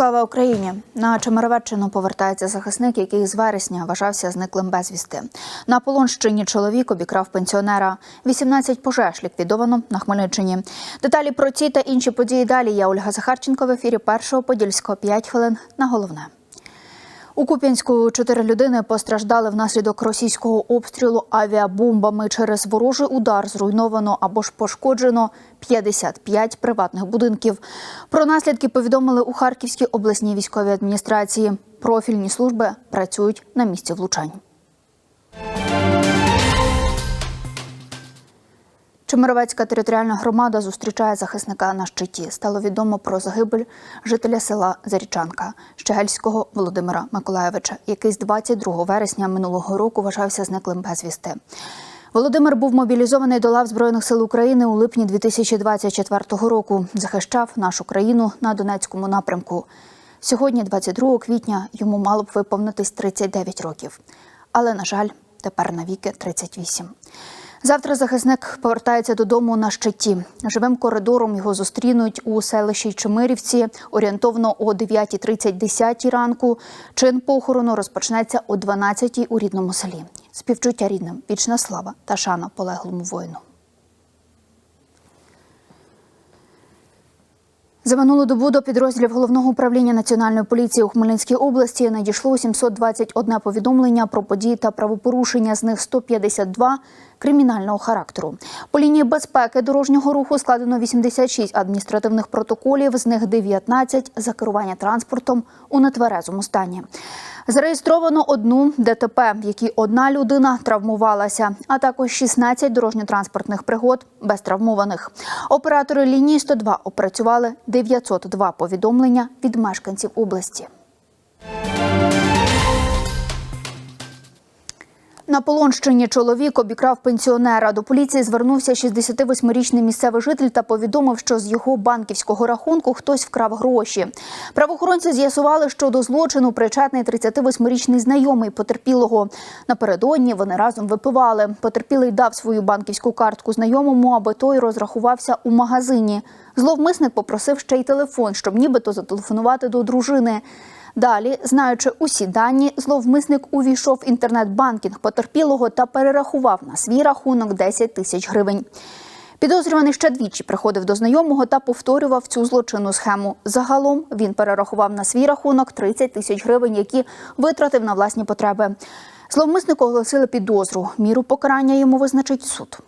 Слава Україні! На Чемеровеччину повертається захисник, який з вересня вважався зниклим безвісти. На Полонщині чоловік обікрав пенсіонера. 18 пожеж ліквідовано на Хмельниччині. Деталі про ці та інші події далі. Я Ольга Захарченко в ефірі першого подільського 5 хвилин на головне. У Куп'янську чотири людини постраждали внаслідок російського обстрілу авіабомбами. Через ворожий удар зруйновано або ж пошкоджено 55 приватних будинків. Про наслідки повідомили у Харківській обласній військовій адміністрації. Профільні служби працюють на місці влучань. Чемеровецька територіальна громада зустрічає захисника на щиті. Стало відомо про загибель жителя села Зарічанка Щегельського Володимира Миколаєвича, який з 22 вересня минулого року вважався зниклим безвісти. Володимир був мобілізований до лав Збройних сил України у липні 2024 року. Захищав нашу країну на Донецькому напрямку. Сьогодні, 22 квітня, йому мало б виповнитись 39 років. Але, на жаль, тепер навіки 38. Завтра захисник повертається додому на щиті. Живим коридором його зустрінуть у селищі Чемирівці орієнтовно о 9.30-10 ранку. Чин похорону розпочнеться о 12 у рідному селі. Співчуття рідним, вічна слава та шана полеглому воїну. За минулу добу до підрозділів головного управління національної поліції у Хмельницькій області надійшло 721 повідомлення про події та правопорушення. З них 152 кримінального характеру. По лінії безпеки дорожнього руху складено 86 адміністративних протоколів, з них 19 за керування транспортом у нетверезому стані. Зареєстровано одну ДТП, в якій одна людина травмувалася, а також 16 дорожньо-транспортних пригод без травмованих. Оператори лінії 102 опрацювали 902 повідомлення від мешканців області. На Полонщині чоловік обікрав пенсіонера. До поліції звернувся 68-річний місцевий житель та повідомив, що з його банківського рахунку хтось вкрав гроші. Правоохоронці з'ясували, що до злочину причетний 38-річний знайомий потерпілого. Напередодні вони разом випивали. Потерпілий дав свою банківську картку знайомому, аби той розрахувався у магазині. Зловмисник попросив ще й телефон, щоб нібито зателефонувати до дружини. Далі, знаючи усі дані, зловмисник увійшов в інтернет-банкінг потерпілого та перерахував на свій рахунок 10 тисяч гривень. Підозрюваний ще двічі приходив до знайомого та повторював цю злочинну схему. Загалом він перерахував на свій рахунок 30 тисяч гривень, які витратив на власні потреби. Зловмиснику оголосили підозру. Міру покарання йому визначить суд.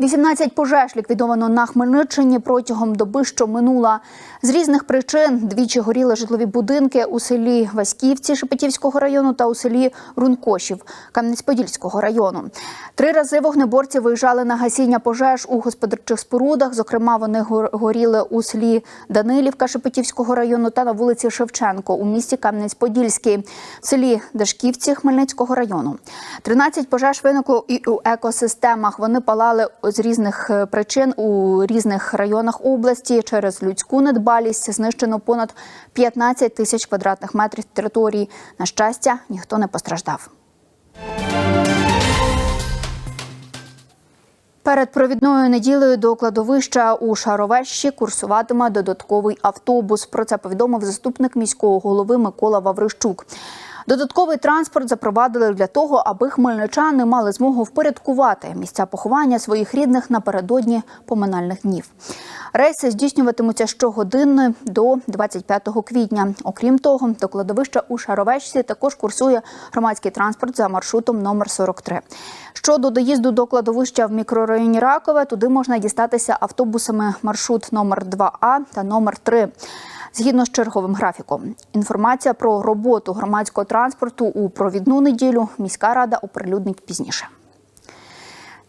18 пожеж ліквідовано на Хмельниччині протягом доби, що минула. З різних причин двічі горіли житлові будинки у селі Васьківці Шепетівського району та у селі Рункошів Кам'янець-Подільського району. Три рази вогнеборці виїжджали на гасіння пожеж у господарчих спорудах. Зокрема, вони горіли у селі Данилівка Шепетівського району та на вулиці Шевченко у місті Кам'янець-Подільський, селі Дашківці Хмельницького району. 13 пожеж виникло і у екосистемах. Вони палали з різних е, причин у різних районах області через людську недбалість знищено понад 15 тисяч квадратних метрів території. На щастя, ніхто не постраждав. Перед провідною неділею до кладовища у Шаровещі курсуватиме додатковий автобус. Про це повідомив заступник міського голови Микола Ваврищук. Додатковий транспорт запровадили для того, аби хмельничани мали змогу впорядкувати місця поховання своїх рідних напередодні поминальних днів. Рейси здійснюватимуться щогодинно до 25 квітня. Окрім того, до кладовища у Шаровечці також курсує громадський транспорт за маршрутом номер 43. Щодо доїзду до кладовища в мікрорайоні Ракове, туди можна дістатися автобусами маршрут номер 2А та номер 3 згідно з черговим графіком. Інформація про роботу громадського транспорту у провідну неділю міська рада оприлюднить пізніше.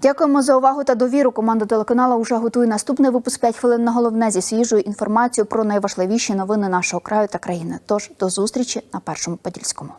Дякуємо за увагу та довіру. Команда телеканалу вже готує наступний випуск 5 хвилин на головне зі свіжою інформацією про найважливіші новини нашого краю та країни. Тож до зустрічі на першому подільському.